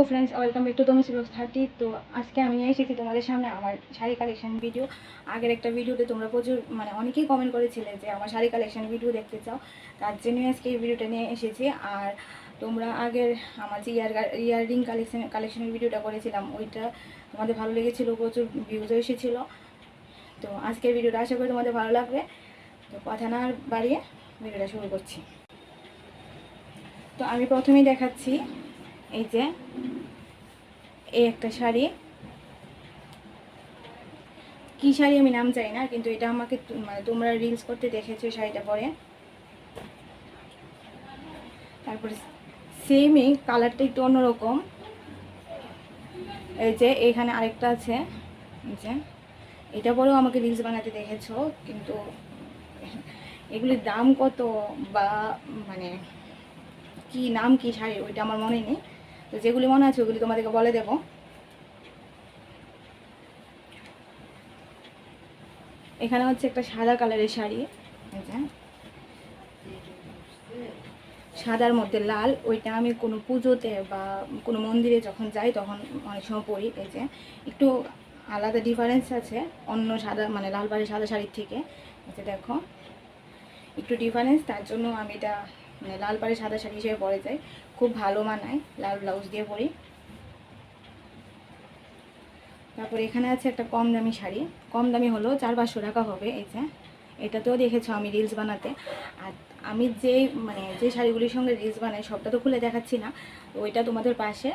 Hello friends welcome back to তোমার সিলক thirty তো আজকে আমি এসেছি তোমাদের সামনে আমার শাড়ি কালেকশন ভিডিও আগের একটা ভিডিওতে তোমরা প্রচুর মানে অনেকেই কমেন্ট করেছিলে যে আমার শাড়ি কালেকশন ভিডিও দেখতে চাও। তার জন্যই আজকে এই ভিডিওটা নিয়ে এসেছি। আর তোমরা আগের আমার যে ইয়ার ইয়াররিং কালেকশন কালেকশনের ভিডিওটা করেছিলাম, ওইটা তোমাদের ভালো লেগেছিলো, প্রচুর ভিউজও এসেছিল। তো আজকের ভিডিওটা আশা করি তোমাদের ভালো লাগবে। তো কথা না বাড়িয়ে ভিডিওটা শুরু করছি। তো আমি প্রথমেই দেখাচ্ছি এই যে, এই একটা শাড়ি। কি শাড়ি আমি নাম চাই না, কিন্তু এটা আমাকে মানে তোমরা রিলস করতে দেখেছ শাড়িটা পরে। তারপরে সেমই কালারটা একটু অন্যরকম। এই যে, এখানে আরেকটা আছে। এই যে, এটা পরেও আমাকে রিলস বানাতে দেখেছ, কিন্তু এগুলির দাম কত বা মানে কি নাম কি শাড়ি, ওইটা আমার মনে নেই। তো যেগুলি মনে আছে ওগুলি তোমাদেরকে বলে দেব। এখানে হচ্ছে একটা সাদা কালারের শাড়ি। সাদার মধ্যে লাল, ওইটা আমি কোনো পুজোতে বা কোনো মন্দিরে যখন যাই তখন অনেক সময় পরি। এই যে। একটু আলাদা ডিফারেন্স আছে অন্য সাদা মানে লাল বাড়ি সাদা শাড়ির থেকে। যে দেখো। একটু ডিফারেন্স তার জন্য আমি এটা মানে লাল পাড়ে সাদা শাড়ি হিসেবে পরে যাই। খুব ভালো মানায়, লাল ব্লাউজ দিয়ে পরি। তারপর এখানে আছে একটা কম দামি শাড়ি। কম দামি হলো চার পাঁচশো টাকা হবে এই যে। এটাতেও দেখেছ আমি রিলস বানাতে। আর আমি যে মানে যে শাড়িগুলির সঙ্গে রিলস বানাই, সবটা তো খুলে দেখাচ্ছি না, ওইটা তোমাদের পাশে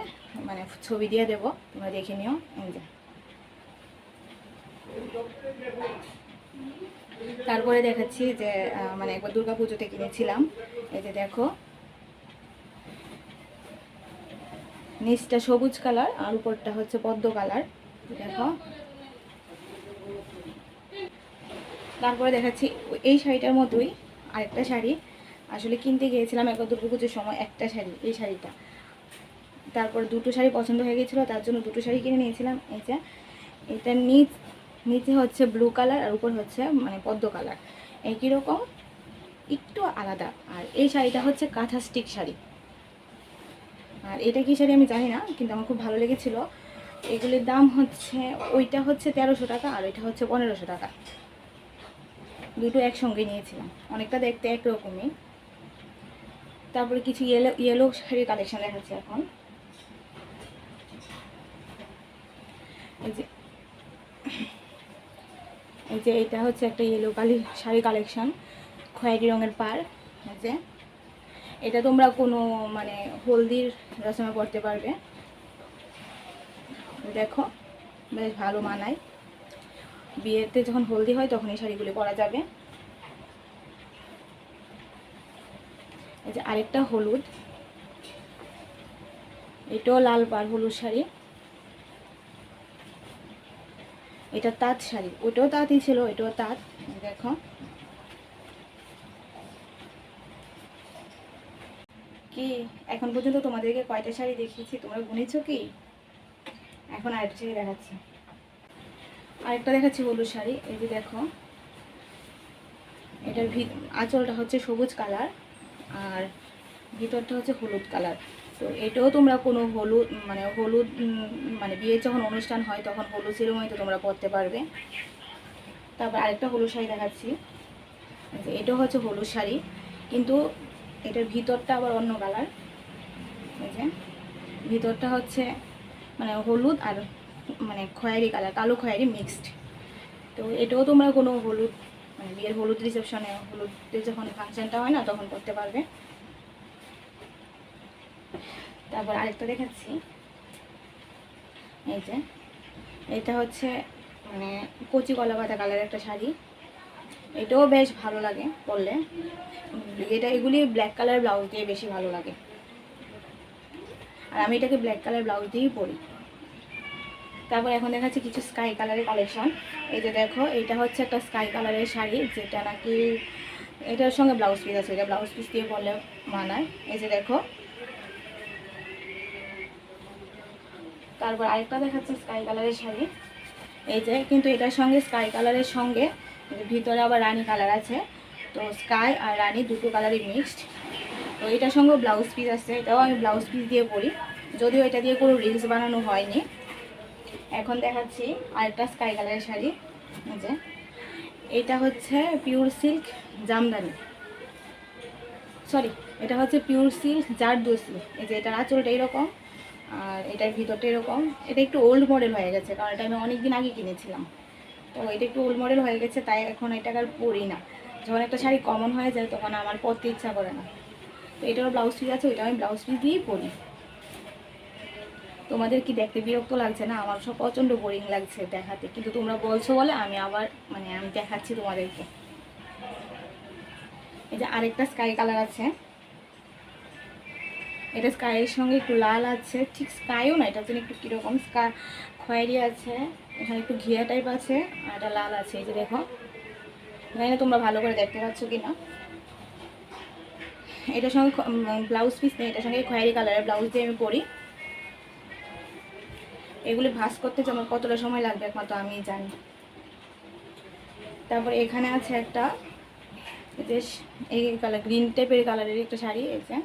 মানে ছবি দিয়ে দেবো, তোমরা দেখে নিও, এই যে। তারপরে দেখাচ্ছি যে মানে একবার দুর্গা পুজোতে কিনেছিলাম, এই যে দেখো। নিচটা সবুজ কালার আর উপরটা হচ্ছে পদ্ম কালার। দেখো। তারপরে দেখাচ্ছি এই শাড়িটার মতোই আরেকটা শাড়ি। আসলে কিনতে গিয়েছিলাম একবার দুর্গা পুজোর সময় একটা শাড়ি, এই শাড়িটা। তারপর দুটো শাড়ি পছন্দ হয়ে গেছিল তার জন্য দুটো শাড়ি কিনে নিয়েছিলাম। এই যে, এটা নিচ, নিচে হচ্ছে ব্লু কালার আর উপর হচ্ছে মানে পদ্ম কালার একই রকম, একটু আলাদা। আর এই শাড়িটা হচ্ছে কাঁথা স্টিক শাড়ি। আর এটা কি শাড়ি আমি জানি না, কিন্তু আমার খুব ভালো লেগেছিল। এগুলির দাম হচ্ছে, ওইটা হচ্ছে তেরোশো টাকা আর ওইটা হচ্ছে পনেরোশো টাকা। দুটো একসঙ্গে নিয়েছিলাম, অনেকটা দেখতে একরকমই। তারপরে কিছু ইয়েলো ইয়েলো শাড়ির কালেকশন দেখাচ্ছি এখন। এই যে এই যে এটা হচ্ছে একটা ইয়েলো কালি, শাড়ি কালেকশন খয়েরি রঙের পার এই যে। এটা তোমরা কোনো মানে হলদির রসমে পড়তে পারবে। দেখো, বেশ ভালো মানায়। বিয়েতে যখন হলদি হয়, তখন এই শাড়িগুলি পরা যাবে। এই যে আরেকটা হলুদ। এটাও লাল পার হলুদ শাড়ি। এটা তাঁত শাড়ি। ওটাও তাঁতই ছিল, এটাও তাঁত। দেখো। কি? এখন পর্যন্ত তোমাদেরকে কয়টা শাড়ি দেখিয়েছি তোমরা গুনেছো কি? এখন আরেকটা শাড়ি দেখাচ্ছি। আরেকটা দেখাচ্ছি হলুদ শাড়ি। এই যে দেখো, এটার ভিত আঁচলটা হচ্ছে সবুজ কালার আর ভিতরটা হচ্ছে হলুদ কালার। তো এটাও তোমরা কোনো হলুদ মানে হলুদ মানে বিয়ের যখন অনুষ্ঠান হয়, তখন হলুদ সেরেমনিতে তোমরা পরতে পারবে। তারপর আরেকটা হলুদ শাড়ি দেখাচ্ছি। এই এটাও হচ্ছে হলুদ শাড়ি। কিন্তু এটার ভিতরটা আবার অন্য কালার। এই যে, ভিতরটা হচ্ছে মানে হলুদ আর মানে খয়েরি কালার, কালো খয়েরি মিক্সড। তো এটাও তোমরা কোনো হলুদ মানে বিয়ের হলুদ রিসেপশনে হলুদের যখন ফাংশনটা হয় না, তখন করতে পারবে। তারপর আরেকটা দেখাচ্ছি। এই যে, এটা হচ্ছে মানে কচি কলা পাতা কালার একটা শাড়ি। এটাও বেশ ভালো লাগে পরলে। এটা এগুলি ব্ল্যাক কালার ব্লাউজ দিয়ে বেশি ভালো লাগে। আর আমি এটাকে ব্ল্যাক কালার ব্লাউজ দিয়েই পরি। তারপর এখন দেখাচ্ছি কিছু স্কাই কালারের কালেকশন এই যে দেখো এটা হচ্ছে একটা স্কাই কালারের শাড়ি, যেটা নাকি এটার সঙ্গে ব্লাউজ পিস আছে, এটা ব্লাউজ পিস দিয়ে পরলে মানায় এই যে দেখো। তারপর আরেকটা দেখাচ্ছে স্কাই কালারের শাড়ি। এই যে, কিন্তু এটার সঙ্গে স্কাই কালারের সঙ্গে ভিতরে আবার রানী কালার আছে। তো স্কাই আর রানি দুটো কালারই মিক্সড। তো এটার সঙ্গে ব্লাউজ পিস আছে, এটাও আমি ব্লাউজ পিস দিয়ে পরি। যদিও এটা দিয়ে কোনো রিলস বানানো হয়নি। এখন দেখাচ্ছি আরেকটা স্কাই কালারের শাড়ি যে। এটা হচ্ছে পিওর সিল্ক জামদানি। সরি এটা হচ্ছে পিওর সিল্ক জার জারদোসি এই যে এটার আঁচলটা এরকম, আর এটার ভিতরটা এরকম। এটা একটু ওল্ড মডেল হয়ে গেছে, কারণ এটা আমি অনেক দিন আগে কিনেছিলাম। তো এটা একটু ওল্ড মডেল হয়ে গেছে, তাই এখন এটাকে আর পরি না। যখন একটা শাড়ি কমন হয়ে যায়, তখন আমার পরতে ইচ্ছা করে না। তো এটারও ব্লাউজ পিস আছে ওইটা আমি ব্লাউজ পিস দিয়েই পরি। তোমাদের কি দেখতে বিরক্ত লাগছে না? আমার সব প্রচণ্ড বোরিং লাগছে দেখাতে। কিন্তু তোমরা বলছো বলে আমি আবার মানে আমি দেখাচ্ছি তোমাদেরকে। এই যে আরেকটা স্কাই কালার আছে। এটা স্কাইয়ের সঙ্গে একটু লাল আছে। ঠিক স্কাইও না, এটার জন্য একটু কীরকম স্কা খয়েরি আছে। এখানে একটু ঘিয়া টাইপ আছে, আর এটা লাল আছে, এই যে দেখো। জানি না তোমরা ভালো করে দেখতে পাচ্ছ কি না এটার সঙ্গে ব্লাউজ পিস নেই, এটার সঙ্গে খয়েরি কালারের ব্লাউজ দিয়ে আমি পরি। এগুলি ভাঁজ করতে আমার কতটা সময় লাগবে একমাত্র আমি জানি। তারপর এখানে আছে একটা যে এই কালার গ্রিন টাইপের কালারের একটা শাড়ি যে।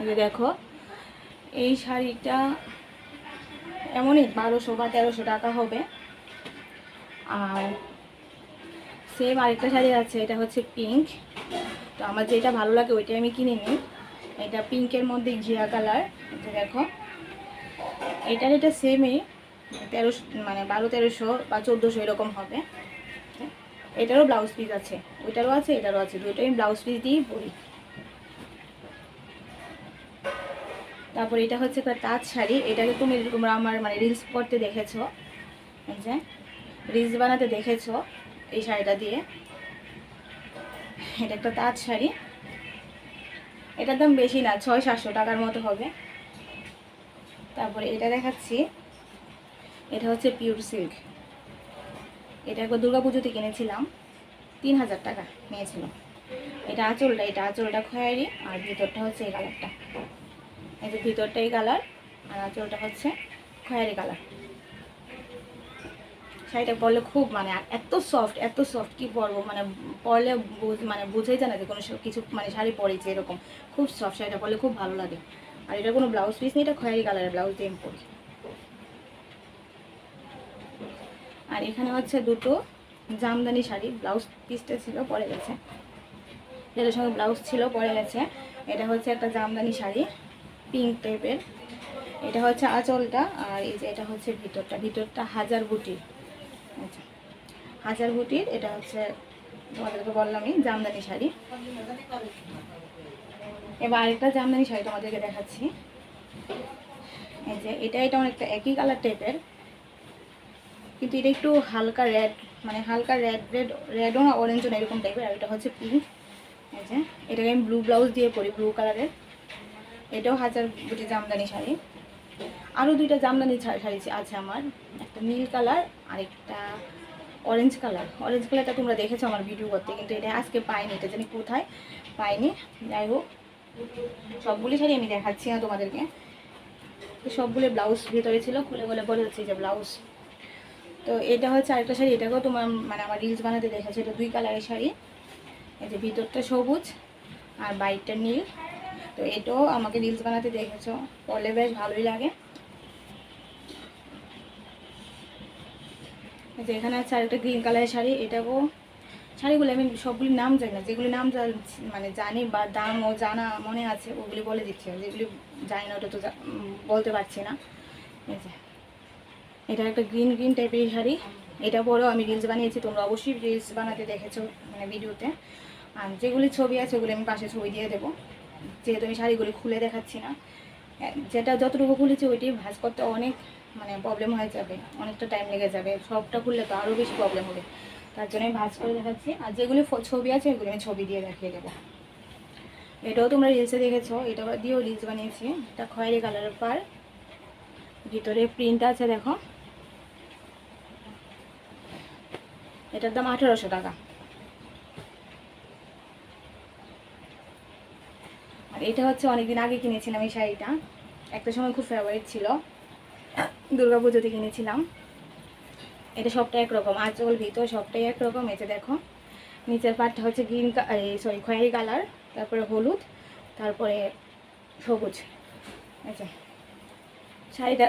এই যে দেখো, এই শাড়িটা এমনই বারোশো বা তেরোশো টাকা হবে। আর সেম আরেকটা শাড়ি আছে, এটা হচ্ছে পিঙ্ক তো আমার যেটা ভালো লাগে ওইটাই আমি কিনে নিই। এটা পিঙ্কের মধ্যে ঘিয়া কালার এটা দেখো। এটার এটা সেমই তেরোশো মানে বারো, তেরোশো বা চোদ্দোশো এরকম হবে। এটারও ব্লাউজ পিস আছে, ওইটারও আছে, এটারও আছে, দুটোই ব্লাউজ পিস দিয়েই পরি। তারপর এটা হচ্ছে তাঁত শাড়ি, এটাকে তুমি তোমরা আমার মানে রিলস করতে দেখেছ। যে রিলস বানাতে দেখেছ। এই শাড়িটা দিয়ে। এটা একটা তাঁত শাড়ি। এটার দাম বেশি না, ছয় সাতশো টাকার মতো হবে। তারপরে এটা দেখাচ্ছি। এটা হচ্ছে পিওর সিল্ক এটা একবার পুজোতে কিনেছিলাম। তিন হাজার টাকা নিয়েছিল। এটা আঁচলটা এটা আঁচলটা খয়েরি আর ভিতরটা হচ্ছে এই কালারটা এই যে ভিতরটা এই কালার আর আঁচলটা হচ্ছে খয়েরি কালার শাড়িটা পরলে খুব মানে এত সফট এত সফট কি পরবো মানে পরলে মানে বুঝেই যায় না যে কোনো কিছু মানে শাড়ি পরেছে এরকম। খুব সফট শাড়িটা পরলে খুব ভালো লাগে। আর এটা কোনো ব্লাউজ পিস নেই, এটা খয়েরি কালারের ব্লাউজ দিয়ে পরি আর এখানে হচ্ছে দুটো জামদানি শাড়ি ব্লাউজ পিসটা ছিল, পরে গেছে। যেটার সঙ্গে ব্লাউজ ছিল, পরে গেছে। এটা হচ্ছে একটা জামদানি শাড়ি পিঙ্ক টাইপের এটা হচ্ছে আঁচলটা, আর এই যে এটা হচ্ছে ভিতরটা। ভিতরটা হাজার বুটির আচ্ছা হাজার গুটির এটা হচ্ছে তোমাদেরকে বললামই, জামদানি শাড়ি। এবার আরেকটা জামদানি শাড়ি তোমাদেরকে দেখাচ্ছি। এই যে, এটা এটা অনেকটা একই কালার টাইপের কিন্তু এটা একটু হালকা রেড মানে হালকা রেড রেড রেডও না অরেঞ্জও না, এরকম টাইপের আর এটা হচ্ছে পিঙ্ক এই যে, এটাকে আমি ব্লু ব্লাউজ দিয়ে পরি ব্লু কালারের এটাও হাজার বুটি জামদানি শাড়ি। আরও দুইটা জামদানি শাড়ি আছে আমার। একটা নীল কালার আর একটা অরেঞ্জ কালার। অরেঞ্জ কালারটা তোমরা দেখেছ আমার ভিডিও করতে, কিন্তু এটা আজকে পাইনি, এটা জানি কোথায় পাইনি। যাই হোক, সবগুলি শাড়ি আমি দেখাচ্ছি না তোমাদেরকে। তো সবগুলো ব্লাউজ ভিতরে ছিল, খুলে খুলে বলে হচ্ছে যে ব্লাউজ তো এটা হচ্ছে আরেকটা শাড়ি, এটাকেও তোমার মানে আমার রিলস বানাতে দেখেছ, এটা দুই কালারের শাড়ি। এই যে ভিতরটা সবুজ আর বাইকটা নীল। তো এটাও আমাকে রিলস বানাতে দেখেছ। পরলে বেশ ভালোই লাগে। এখানে আছে আরেকটা গ্রিন কালারের শাড়ি। এটাকেও শাড়িগুলো আমি সবগুলির নাম জানি না, যেগুলি নাম মানে জানি বা দামও জানা মনে আছে, ওগুলি বলে দিচ্ছি। যেগুলি জানি না, ওটা তো বলতে পারছি না। এটা একটা গ্রিন গ্রিন টাইপের শাড়ি। এটা পরেও আমি রিলস বানিয়েছি, তোমরা অবশ্যই রিলস বানাতে দেখেছ মানে ভিডিওতে আর যেগুলি ছবি আছে, ওগুলি আমি পাশে ছবি দিয়ে দেবো। যেহেতু আমি শাড়িগুলি খুলে দেখাচ্ছি না যেটা যতটুকু খুলেছি ওইটাই ভাঁজ করতে অনেক মানে প্রবলেম হয়ে যাবে, অনেকটা টাইম লেগে যাবে। সবটা খুললে তো আরও বেশি প্রবলেম হবে। তার জন্য আমি ভাঁজ করে দেখাচ্ছি। আর যেগুলি ছবি আছে, ওইগুলি আমি ছবি দিয়ে দেখিয়ে দেবো। এটাও তোমরা রিলসে দেখেছ, এটা দিয়েও রিলস বানিয়েছি। এটা খয়েরি কালারের পার ভিতরে প্রিন্ট আছে, দেখো। এটার দাম আঠেরোশো টাকা আর এটা হচ্ছে অনেকদিন আগে কিনেছিলাম এই শাড়িটা। একটা সময় খুব ফেভারিট ছিল। পুজোতে কিনেছিলাম এটা সবটা একরকম, আঁচল, ভিতর সবটাই একরকম। এটা দেখো, নিচের পাটটা হচ্ছে গ্রিন সরি খয়েরি কালার তারপরে হলুদ, তারপরে সবুজ। আচ্ছা শাড়িটা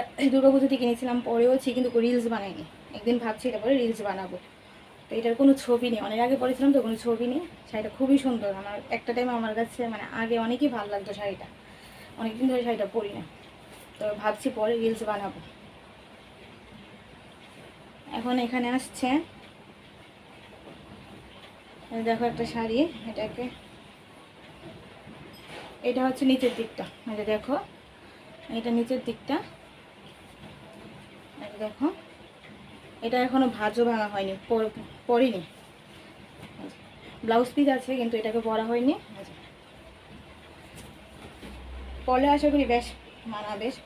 পুজোতে কিনেছিলাম পরেওছি কিন্তু রিলস বানাইনি। একদিন ভাবছি এটা পরে রিলস বানাবো। তো এটার কোনো ছবি নেই। অনেক আগে পরেছিলাম তো, কোনো ছবি নেই। শাড়িটা খুবই সুন্দর। আমার একটা টাইম আমার কাছে মানে আগে অনেকই ভালো লাগতো শাড়িটা। অনেকদিন ধরে শাড়িটা পরি না। তো ভাবছি পরে রিলস বানাবো। এখন এখানে আসছে। দেখো একটা শাড়ি, এটাকে। এটা হচ্ছে নিচের দিকটা। এটা দেখো, এটা নিচের দিকটা। দেখো। এটা এখনও ভাজও ভাঙা হয়নি, পর- পরিনি। ব্লাউজ পিস আছে, কিন্তু এটাকে পরা হয়নি। পরে আশা করি বেশ মানা, বেশ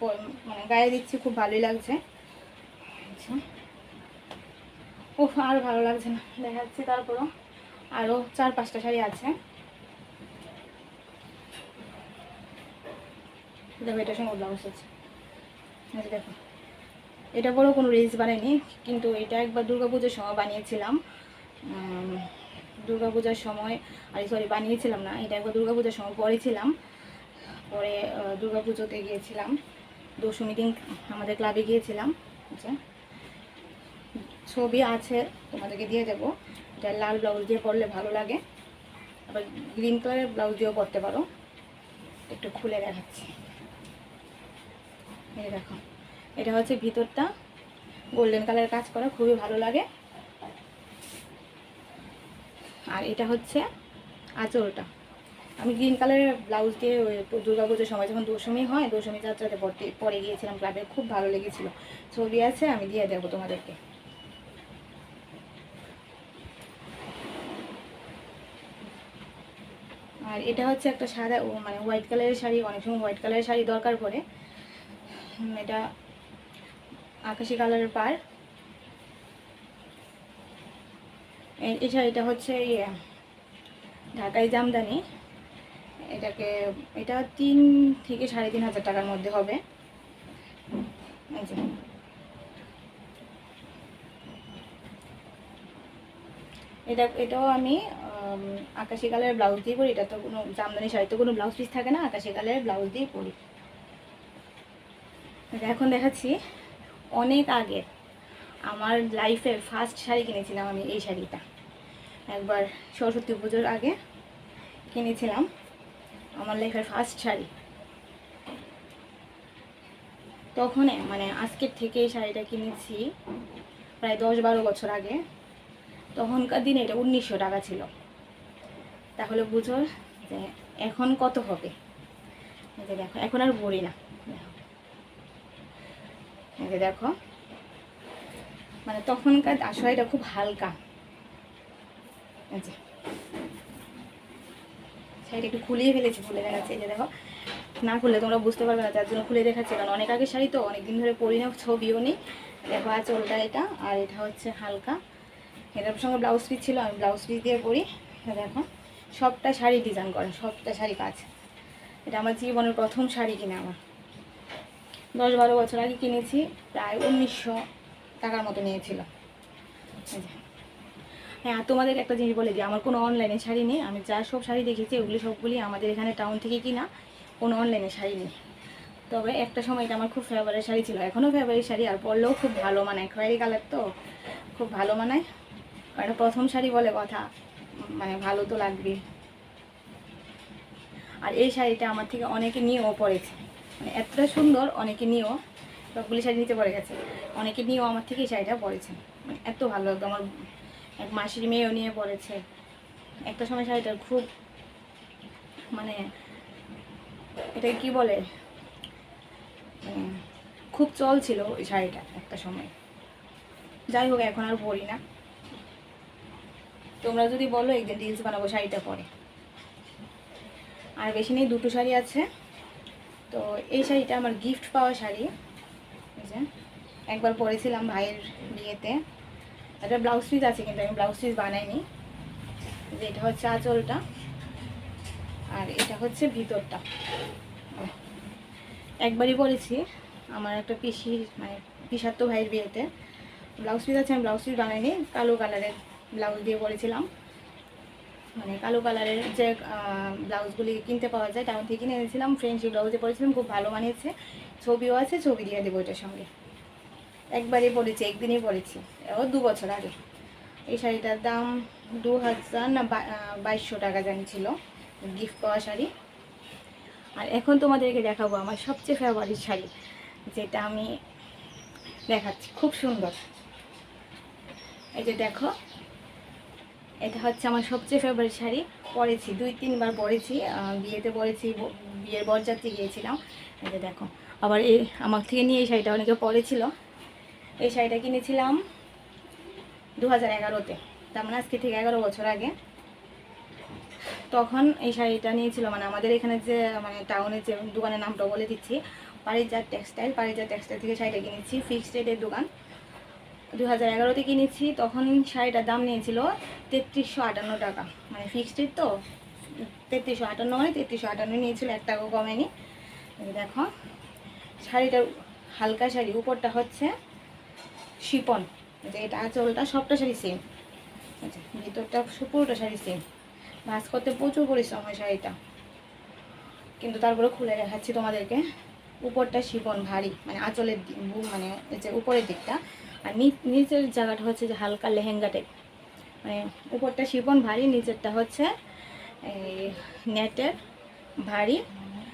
মানে গায়ে দিচ্ছি, খুব ভালোই লাগছে। আচ্ছা। ও আর ভালো লাগছে না, দেখাচ্ছি তারপরও। আরও চার, পাঁচটা শাড়ি আছে। দেখো, এটার সঙ্গে ব্লাউজ আছে। দেখো। এটা পরেও কোনো রিলস বানাইনি, কিন্তু এটা একবার দুর্গাপুজোর সময় বানিয়েছিলাম। দুর্গাপূজার সময়, আরে সরি বানিয়েছিলাম না, এটা একবার দুর্গাপূজার সময় পরেছিলাম পরে দুর্গাপুজোতে গিয়েছিলাম দশমী দিন আমাদের ক্লাবে গিয়েছিলাম আচ্ছা। ছবি আছে, তোমাদেরকে দিয়ে দেবো। এটা লাল ব্লাউজ দিয়ে পরলে ভালো লাগে। আবার গ্রিন কালারের ব্লাউজ দিয়েও পরতে পারো। একটু খুলে দেখাচ্ছি। এই দেখো। এটা হচ্ছে ভিতরটা। গোল্ডেন কালারের কাজ করা, খুবই ভালো লাগে। আর এটা হচ্ছে আঁচলটা। আমি গ্রিন কালারের ব্লাউজ দিয়ে ওই দুর্গা পুজোর সময় যখন দশমী হয়, দশমী যাত্রাতে পরে গিয়েছিলাম ক্লাবে খুব ভালো লেগেছিল। ছবি আছে, আমি দিয়ে দেবো তোমাদেরকে। আর এটা হচ্ছে একটা সাদা মানে হোয়াইট কালারের শাড়ি, অনেক সময় হোয়াইট কালারের শাড়ি দরকার পড়ে। এটা আকাশি কালারের পার এই শাড়িটা হচ্ছে ইয়ে ঢাকাই জামদানি। এটাকে, এটা তিন থেকে সাড়ে তিন হাজার টাকার মধ্যে হবে। এটা, এটাও আমি আকাশি কালারের ব্লাউজ দিয়ে পরি। এটা তো কোনো জামদানি শাড়ি তো কোনো ব্লাউজ পিস থাকে না। আকাশি কালারের ব্লাউজ দিয়ে পরি। এখন দেখাচ্ছি অনেক আগে আমার লাইফের ফার্স্ট শাড়ি কিনেছিলাম আমি, এই শাড়িটা। একবার সরস্বতী পুজোর আগে কিনেছিলাম। আমার লাইফের ফার্স্ট শাড়ি। তখন মানে আজকের থেকে এই শাড়িটা কিনেছি প্রায় দশ বারো বছর আগে। তখনকার দিনে এটা উনিশশো টাকা ছিল। তাহলে বুঝো যে এখন কত হবে? দেখো, এখন আর বলি না। এই দেখো। মানে তখনকার আশাইটা খুব হালকা। যে। শাড়িটা একটু খুলিয়ে ফেলেছি, খুলে দেখাচ্ছে। এই যে দেখো। না খুললে তোমরা বুঝতে পারবে না তার জন্য খুলে দেখাচ্ছি। কারণ অনেক আগে শাড়ি তো, অনেকদিন ধরে পরি না, ছবিও নেই। দেখো আঁচলটা এটা, আর এটা হচ্ছে হালকা। এটার সঙ্গে ব্লাউজ পিস ছিল, আমি ব্লাউজ পিস দিয়ে পরি। দেখো। সবটা শাড়ি ডিজাইন করে, সবটা শাড়ি কাজ। এটা আমার জীবনের প্রথম শাড়ি কিনে আমার। দশ বারো বছর আগে কিনেছি, প্রায় উনিশশো টাকার মতো নিয়েছিল। হ্যাঁ তোমাদের একটা জিনিস বলে দিই, আমার কোনো অনলাইনে শাড়ি নেই, আমি যা সব শাড়ি দেখেছি ওগুলি সবগুলি আমাদের এখানে টাউন থেকে কিনা, কোনো অনলাইনে শাড়ি নেই। তবে একটা সময় এটা আমার খুব ফেভারিট শাড়ি ছিল এখনও ফেভারিট শাড়ি, আর পরলেও খুব ভালো মানায়, খয়েরি কালার তো, খুব ভালো মানায়। কারণ প্রথম শাড়ি বলে কথা মানে ভালো তো লাগবে আর এই শাড়িটা আমার থেকে অনেকে নিয়েও পড়েছে। মানে এতটা সুন্দর, অনেকে নিয়েও সবগুলি শাড়ি নিতে পড়ে গেছে। অনেকে নিয়েও আমার থেকে এই শাড়িটা পরেছে মানে এত ভালো লাগতো। আমার এক মাসির মেয়েও নিয়ে পরেছে। একটা সময় শাড়িটার খুব মানে এটা কি বলে? খুব চল ছিল ওই শাড়িটা একটা সময়। যাই হোক, এখন আর পরি না। তোমরা যদি বলো একদিন রিলস বানাবো, শাড়িটা পরে। আর বেশি নেই, দুটো শাড়ি আছে। তো এই শাড়িটা আমার গিফট পাওয়া শাড়ি। একবার পরেছিলাম ভাইয়ের বিয়েতে। একটা ব্লাউজ পিস আছে কিন্তু আমি ব্লাউজ পিস বানাইনি। যে এটা হচ্ছে আঁচলটা, আর এটা হচ্ছে ভিতরটা। একবারই পরেছি, আমার একটা পিসি মানে পিসাত্ত ভাইয়ের বিয়েতে। ব্লাউজ পিস আছে, আমি ব্লাউজ পিস বানাইনি, কালো কালারের ব্লাউজ দিয়ে পরেছিলাম। মানে কালো কালারের যে ব্লাউজগুলি কিনতে পাওয়া যায় টাউন থেকে কিনে এনেছিলাম। ফ্রেন্ডশিপ ব্লাউজে পরেছিলাম, খুব ভালো মানিয়েছে ছবিও আছে, ছবি দিয়ে দেবো এটার সঙ্গে। একবারই পরেছি, একদিনই পরেছি। ও দু বছর আগে এই শাড়িটার দাম দু হাজার না বাইশশো টাকা জানিছিল গিফট পাওয়া শাড়ি। আর এখন তোমাদেরকে দেখাবো আমার সবচেয়ে ফেভারিট শাড়ি, যেটা আমি দেখাচ্ছি। খুব সুন্দর। এই যে দেখো এটা হচ্ছে আমার সবচেয়ে ফেভারিট শাড়ি। পরেছি, দুই, তিনবার পরেছি বিয়েতে পরেছি বিয়ের বরযাত্রী গিয়েছিলাম। এটা দেখো, আবার এই আমার থেকে নিয়ে এই শাড়িটা অনেকে পরেছিল। এই শাড়িটা কিনেছিলাম দু হাজার এগারোতে, তার মানে আজকে থেকে এগারো বছর আগে। তখন এই শাড়িটা নিয়েছিল মানে আমাদের এখানে যে মানে টাউনের যে দোকানের নামটা বলে দিচ্ছি, পারিজাত টেক্সটাইল পারিজাত টেক্সটাইল থেকে শাড়িটা কিনেছি ফিক্সড রেটের দোকান। দু হাজার এগারোতে কিনেছি তখন শাড়িটার দাম নিয়েছিল তেত্রিশশো আটান্ন টাকা। মানে ফিক্সড রেট তো, তেত্রিশশো আটান্ন মানে তেত্রিশশো আটান্ন নিয়েছিল, এক টাকাও কমেনি। দেখো, শাড়িটার হালকা শাড়ি, উপরটা হচ্ছে শিপন এটা আঁচলটা, সবটা শাড়ি সেম আচ্ছা ভিতরটা পুরোটা শাড়ি সেম ভাজ করতে প্রচুর পরিশ্রম হয় শাড়িটা। কিন্তু তারপরে খুলে দেখাচ্ছি তোমাদেরকে। উপরটা শিপন ভারী মানে আঁচলের মানে যে উপরের দিকটা। আর নিচের জায়গাটা হচ্ছে যে হালকা লেহেঙ্গা টাইপ মানে উপরটা শিপন ভারী, নিচেরটা হচ্ছে এই নেটের ভারী।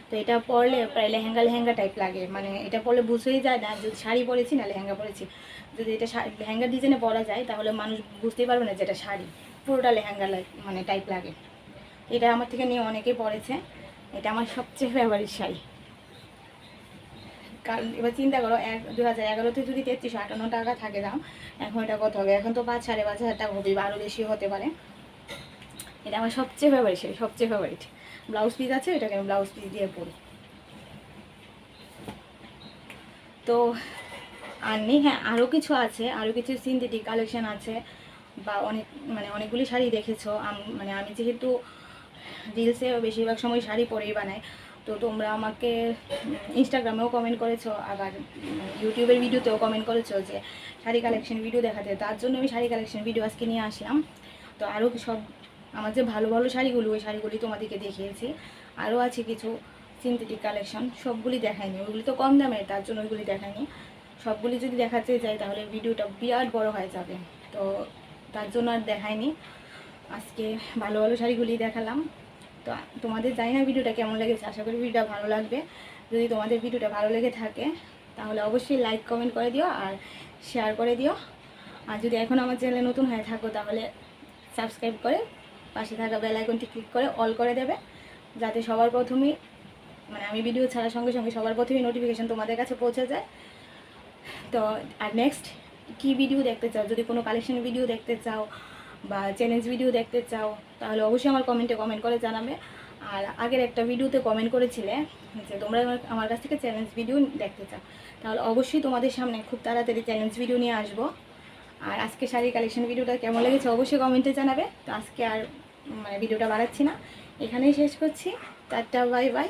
তো এটা পরলে প্রায় লেহেঙ্গা লেহেঙ্গা টাইপ লাগে। মানে এটা পরলে বুঝতেই যায় না যদি শাড়ি পরেছি না লেহেঙ্গা পরেছি। যদি এটা লেহেঙ্গা ডিজাইনে পরা যায়, তাহলে মানুষ বুঝতেই পারবে না যে এটা শাড়ি। পুরোটা লেহেঙ্গা মানে টাইপ লাগে। এটা আমার থেকে নিয়ে অনেকেই পরেছে। এটা আমার সবচেয়ে ফেভারিট শাড়ি। এবার চিন্তা করো, এক দু হাজার এগারোতে যদি তেত্রিশশো আটান্ন টাকা থাকে দাম, এখন এটা কত হবে? এখন তো পাঁচ, সাড়ে পাঁচ হাজার টাকা হবে বা আরও বেশি হতে পারে। এটা আমার সবচেয়ে ফেভারিট শাড়ি সবচেয়ে ফেভারিট ব্লাউজ পিস আছে এটাকে আমি ব্লাউজ পিস দিয়ে পরি। তো, আর নেই হ্যাঁ আরও কিছু আছে আরও কিছু সিনথেটিক কালেকশান আছে, বা অনেক মানে অনেকগুলি শাড়ি দেখেছ। মানে আমি যেহেতু রিলসে বেশিরভাগ সময় শাড়ি পরেই বানাই তো তোমরা আমাকে ইনস্টাগ্রামেও কমেন্ট করেছ, আবার ইউটিউবের ভিডিওতেও কমেন্ট করেছ যে শাড়ি কালেকশন ভিডিও দেখাতে। তার জন্য আমি শাড়ি কালেকশন ভিডিও আজকে নিয়ে আসলাম। তো আরও সব আমার যে ভালো ভালো শাড়িগুলো, ওই শাড়িগুলি তোমাদেরকে দেখিয়েছি। আরও আছে কিছু সিনথেটিক কালেকশন সবগুলি দেখায়নি ওইগুলি তো কম দামের, তার জন্য ওইগুলি দেখায়নি সবগুলি যদি দেখাতে যাই, তাহলে ভিডিওটা বিরাট বড় হয়ে যাবে। তো তার জন্য আর দেখায়নি আজকে ভালো ভালো শাড়িগুলি দেখালাম। তো তোমাদের জানি না ভিডিওটা কেমন লেগেছে, আশা করি ভিডিওটা ভালো লাগবে। যদি তোমাদের ভিডিওটা ভালো লেগে থাকে, তাহলে অবশ্যই লাইক কমেন্ট করে দিও আর শেয়ার করে দিও। আর যদি এখন আমার চ্যানেলে নতুন হয়ে থাকো, তাহলে সাবস্ক্রাইব করে পাশে থাকা বেল আইকনটি ক্লিক করে অল করে দেবে। যাতে সবার প্রথমেই মানে আমি ভিডিও ছাড়ার সঙ্গে সঙ্গে সবার প্রথমেই নোটিফিকেশান তোমাদের কাছে পৌঁছে যায়। তো আর নেক্সট কি ভিডিও দেখতে চাও? যদি কোনো কালেকশন ভিডিও দেখতে চাও বা চ্যালেঞ্জ ভিডিও দেখতে চাও, তাহলে অবশ্যই আমার কমেন্টে কমেন্ট করে জানাবে। আর আগের একটা ভিডিওতে কমেন্ট করেছিলে যে তোমরা আমার- কাছ থেকে চ্যালেঞ্জ ভিডিও দেখতে চাও। তাহলে অবশ্যই তোমাদের সামনে খুব তাড়াতাড়ি চ্যালেঞ্জ ভিডিও নিয়ে আসব। আর আজকে শাড়ি কালেকশন ভিডিওটা কেমন লেগেছে অবশ্যই কমেন্টে জানাবে। তো আজকে আর মানে ভিডিওটা বাড়াচ্ছি না। এখানেই শেষ করছি। Tata bye bye